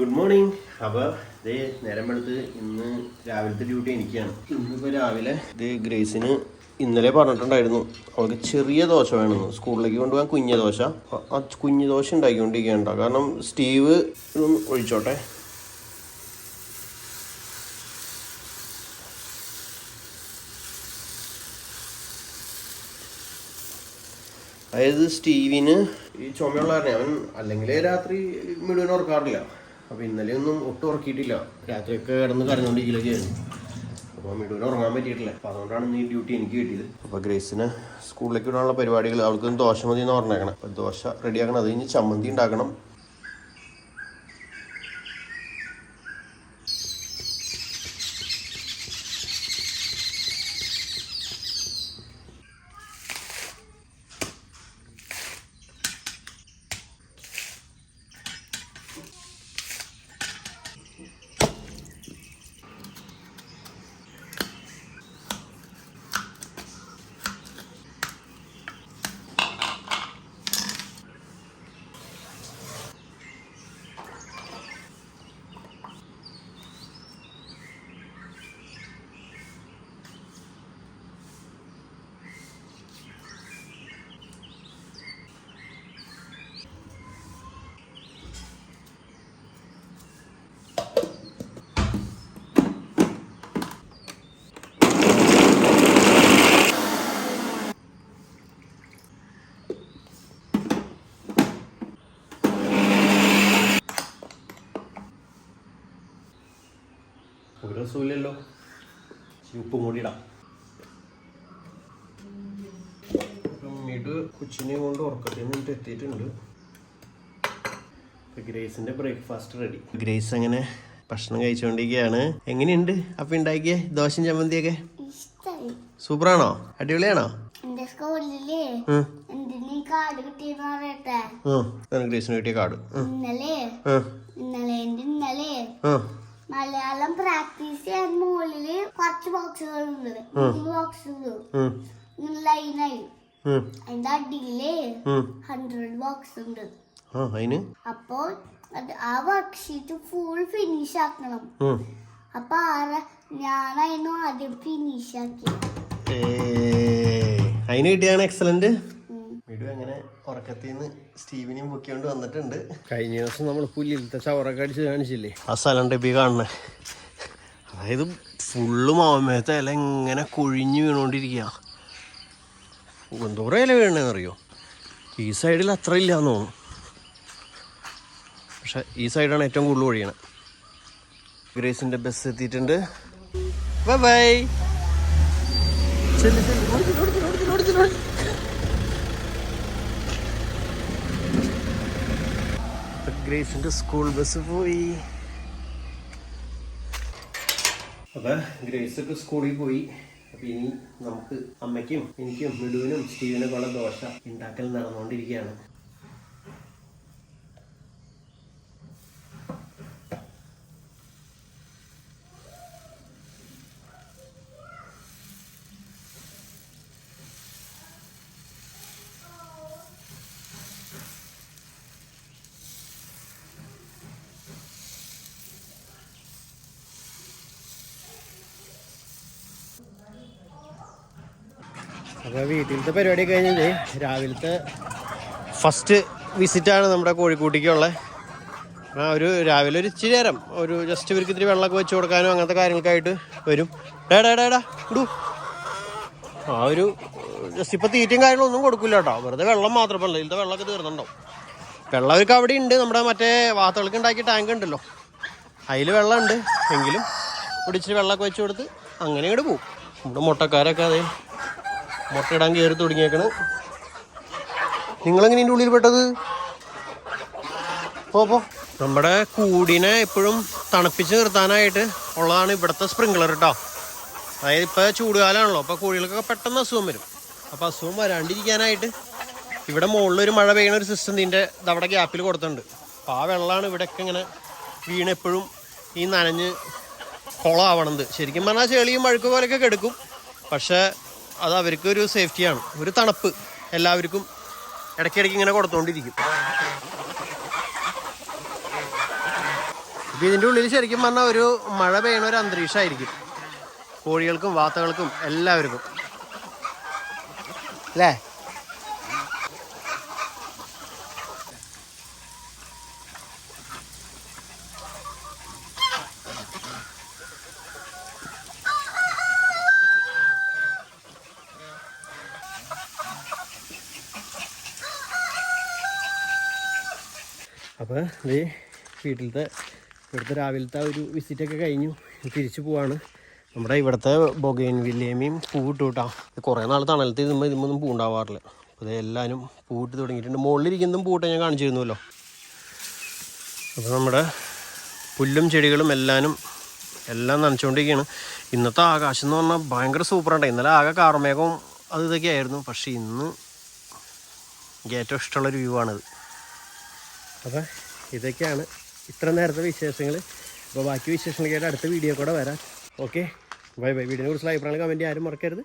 Good morning അപ്പോൾ ഇതേ നേരം വെളുത്ത് ഇന്ന് രാവിലത്തെ ഡ്യൂട്ടി എനിക്കാണ്. ഇന്നിപ്പോൾ രാവിലെ ഇത് ഗ്രേസിന് ഇന്നലെ പറഞ്ഞിട്ടുണ്ടായിരുന്നു അവൾക്ക് ചെറിയ ദോശ വേണമെന്ന്. സ്കൂളിലേക്ക് കൊണ്ടുപോകാൻ കുഞ്ഞ ദോശ. ആ കുഞ്ഞു ദോശ ഉണ്ടാക്കിക്കൊണ്ടിരിക്കുകയുണ്ടോ കാരണം സ്റ്റീവ് ഇതൊന്ന് ഒഴിച്ചോട്ടെ. അതായത് സ്റ്റീവിന് ഈ ചുമയുള്ള കാരണം അവൻ അല്ലെങ്കിൽ രാത്രി മുഴുവൻ ഉറക്കാറില്ല. അപ്പോൾ ഇന്നലെ ഒന്നും ഒട്ടും ഉറക്കിയിട്ടില്ല. രാത്രിയൊക്കെ കിടന്ന് കരഞ്ഞുകൊണ്ടിരിക്കലൊക്കെയായിരുന്നു അപ്പോൾ മുഴുവൻ ഉറങ്ങാൻ പറ്റിയിട്ടില്ല. അപ്പോൾ അതുകൊണ്ടാണ് ഇന്ന് ഈ ഡ്യൂട്ടി എനിക്ക് കിട്ടിയത്. അപ്പോൾ ഗ്രേസിന് സ്കൂളിലേക്ക് വിടാനുള്ള പരിപാടികൾ അവൾക്ക് ദോശ മതി എന്ന് പറഞ്ഞേക്കണം. അപ്പോൾ ദോശ റെഡിയാക്കണം അത് കഴിഞ്ഞ് ചമ്മന്തി ഉണ്ടാക്കണം. ഒരു രസമില്ലല്ലോ ഉപ്പ് മൂടിയിടാം പിന്നീട് കൊച്ചിനെ കൊണ്ട് ഉറക്കത്തിൽ നിന്നിട്ട് എത്തിയിട്ടുണ്ട്. ഇപ്പൊ ഗ്രേസിന്റെ ബ്രേക്ക്ഫാസ്റ്റ് റെഡി. ഗ്രേസ് അങ്ങനെ ഭക്ഷണം കഴിച്ചുകൊണ്ടിരിക്കുകയാണ്. എങ്ങനെയുണ്ട്? അപ്പൊ ഉണ്ടാക്കിയേ? ദോശയും ചമ്മന്തിയൊക്കെ? ഇഷ്ടായി. സൂപ്പറാണോ? അടിപൊളിയാണോ? ഗ്രേസിന് കിട്ടിയ കാർഡ്. ഇന്നലെ. ഇന്നലെ ഇന്നലെ. മലയാളം പ്രാക്ടീസ് ചെയ്യാൻ മുകളിൽ കുറച്ച് ബോക്സുകൾ ഉണ്ട്. മൂന്ന് ബോക്സുകൾ ഉം. ലൈനായി. അതിന്റെ അടിയിൽ ഹൺഡ്രഡ് ബോക്സ് ഉണ്ട്. അപ്പോൾ അത് ആ വർക്ക്ഷീറ്റ് ഫുൾ ഫിനിഷ് ആക്കണം. അപ്പൊ ആര? ഞാനായിരുന്നു ആദ്യം ഫിനിഷ് ആക്കി. അതിന് കിട്ടിയാണ് എക്സലന്റ് വീട് അങ്ങനെ ഉറക്കത്തിൽ നിന്ന് സ്റ്റീവിനെയും പൊക്കിക്കൊണ്ട് വന്നിട്ടുണ്ട്. കഴിഞ്ഞ ദിവസം നമ്മൾ പുല്ലിലത്തെ ചവറൊക്കെ അടിച്ച് കാണിച്ചില്ലേ? ആ സ്ഥലം ഡെബി കാണണേ അതായത് ഫുള്ള് മാമേത്തെ ഇല ഇങ്ങനെ കൊഴിഞ്ഞു വീണോണ്ടിരിക്കുക എന്തോരം ഇല വീഴണേന്ന് അറിയോ ഈ സൈഡിൽ അത്ര ഇല്ല എന്ന് തോന്നുന്നു. പക്ഷെ ഈ സൈഡാണ് ഏറ്റവും കൂടുതൽ ഒഴിയണത് ഗ്രേസിന്റെ ബസ് എത്തിയിട്ടുണ്ട്. Bye bye. ചെല്ലു ചെല്ലു ഓടിച്ചിട്ട് ഓടിച്ചിട്ട് ഓടിച്ചിട്ട് ഓടിച്ചിട്ട് ഗ്രേസിന്റെ സ്കൂൾ ബസ് പോയി. അപ്പൊ ഗ്രേസ് ഒക്കെ സ്കൂളിൽ പോയി. അപ്പൊ ഇനി നമുക്ക് അമ്മയ്ക്കും എനിക്കും മിടുവിനും സ്റ്റീവിനൊക്കെ ഉള്ള ദോശ ഉണ്ടാക്കൽ നടന്നുകൊണ്ടിരിക്കുകയാണ്. അപ്പോൾ വീട്ടിലത്തെ പരിപാടി കഴിഞ്ഞത് രാവിലത്തെ ഫസ്റ്റ് വിസിറ്റാണ് നമ്മുടെ കോഴിക്കോട്ടേക്കുള്ള. ആ ഒരു രാവിലെ ഒരു ഇച്ചിരി നേരം. ഒരു ജസ്റ്റ് ഇവർക്ക് ഇത്തിരി വെള്ളമൊക്കെ വെച്ച് കൊടുക്കാനും അങ്ങനത്തെ കാര്യങ്ങൾക്കായിട്ട് വരും. ഡേടാ ഡേടാ ഇടൂ. ആ ഒരു ജസ്റ്റ് ഇപ്പോൾ തീറ്റയും കാര്യങ്ങളൊന്നും കൊടുക്കില്ല കേട്ടോ. വെറുതെ വെള്ളം മാത്രമല്ല ഇതിലത്തെ വെള്ളമൊക്കെ തീർന്നുണ്ടാവും വെള്ളം അവർക്ക് അവിടെ ഉണ്ട്. നമ്മുടെ മറ്റേ വാത്തകൾക്ക് ഉണ്ടാക്കിയ ടാങ്ക് ഉണ്ടല്ലോ. അതിൽ വെള്ളമുണ്ട്. എങ്കിലും ഇവിടെ ഇച്ചിരി വെള്ളമൊക്കെ വെച്ച് കൊടുത്ത് അങ്ങനെ ഇങ്ങോട്ട് പോകും നമ്മുടെ മുട്ടക്കാരൊക്കെ അതെ മുട്ടയിടാൻ കയറി തുടങ്ങിയേക്കണ്. നിങ്ങളെങ്ങനെ ഇതിന്റെ ഉള്ളിൽ പെട്ടത്? പോ പോ. നമ്മുടെ കൂടിനെ എപ്പോഴും തണുപ്പിച്ച് നിർത്താനായിട്ട് ഉള്ളതാണ് ഇവിടുത്തെ സ്പ്രിങ്ക്ലർ കേട്ടോ അതായത് ഇപ്പോൾ ചൂടുകാലമാണല്ലോ അപ്പോൾ കോഴികൾക്കൊക്കെ പെട്ടെന്ന് അസുഖം വരും. അപ്പോൾ അസുഖം വരാണ്ടിരിക്കാനായിട്ട് ഇവിടെ മുകളിലൊരു മഴ പെയ്യുന്ന ഒരു സിസ്റ്റം ഇതിന്റെ അവിടെ ഗ്യാപ്പിൽ കൊടുത്തിട്ടുണ്ട്. അപ്പോൾ ആ വെള്ളമാണ് ഇവിടെയൊക്കെ ഇങ്ങനെ വീണ് എപ്പോഴും ഈ നനഞ്ഞ് കുളമാവണത് ശരിക്കും പറഞ്ഞാൽ ചെളിയും മഴുക്ക് പോലെയൊക്കെ കെടുക്കും. പക്ഷേ അത് അവർക്ക് ഒരു സേഫ്റ്റിയാണ്. ഒരു തണുപ്പ്. എല്ലാവർക്കും ഇടയ്ക്കിടയ്ക്ക് ഇങ്ങനെ കൊടുത്തോണ്ടിരിക്കും. ഇപ്പം ഇതിന്റെ ഉള്ളിൽ ശരിക്കും പറഞ്ഞാൽ ഒരു മഴ പെയ്യണ ഒരു അന്തരീക്ഷമായിരിക്കും. കോഴികൾക്കും വാത്തകൾക്കും എല്ലാവർക്കും. അല്ലേ? അപ്പോൾ ഇത് വീട്ടിലത്തെ ഇവിടുത്തെ രാവിലത്തെ ഒരു വിസിറ്റൊക്കെ കഴിഞ്ഞു. തിരിച്ചു പോവാണ്. നമ്മുടെ ഇവിടുത്തെ ബൊഗൈൻ വില്ലേമിയും പൂവിട്ടു കേട്ടോ കുറേ നാൾ തണലത്ത് ഇതുമ്പോൾ ഇതുമ്പോൾ പൂ ഉണ്ടാവാറില്ല. അപ്പോൾ ഇത് എല്ലാവരും പൂവിട്ട് തുടങ്ങിയിട്ടുണ്ട്. മുകളിലിരിക്കുന്നതും പൂട്ട ഞാൻ കാണിച്ചിരുന്നുവല്ലോ. അപ്പോൾ നമ്മുടെ പുല്ലും ചെടികളും എല്ലാനും എല്ലാം നനച്ചുകൊണ്ടിരിക്കുകയാണ് ഇന്നത്തെ ആകാശം എന്ന് പറഞ്ഞാൽ ഭയങ്കര സൂപ്പറാണ് ഇന്നലെ ആകെ കാർമേഘവും അത് ഇതൊക്കെ ആയിരുന്നു. പക്ഷേ ഇന്ന് ഏറ്റവും ഇഷ്ടമുള്ളൊരു വ്യൂ ആണിത്. അപ്പോൾ ഇതൊക്കെയാണ് ഇത്ര നേരത്തെ വിശേഷങ്ങൾ അപ്പോൾ ബാക്കി വിശേഷങ്ങളൊക്കെ അടുത്ത വീഡിയോ കൂടെ വരാം. Okay bye bye. വീഡിയോനെ കുറിച്ചുള്ള അഭിപ്രായങ്ങൾ കമന്റ് ആരും മറക്കരുത്.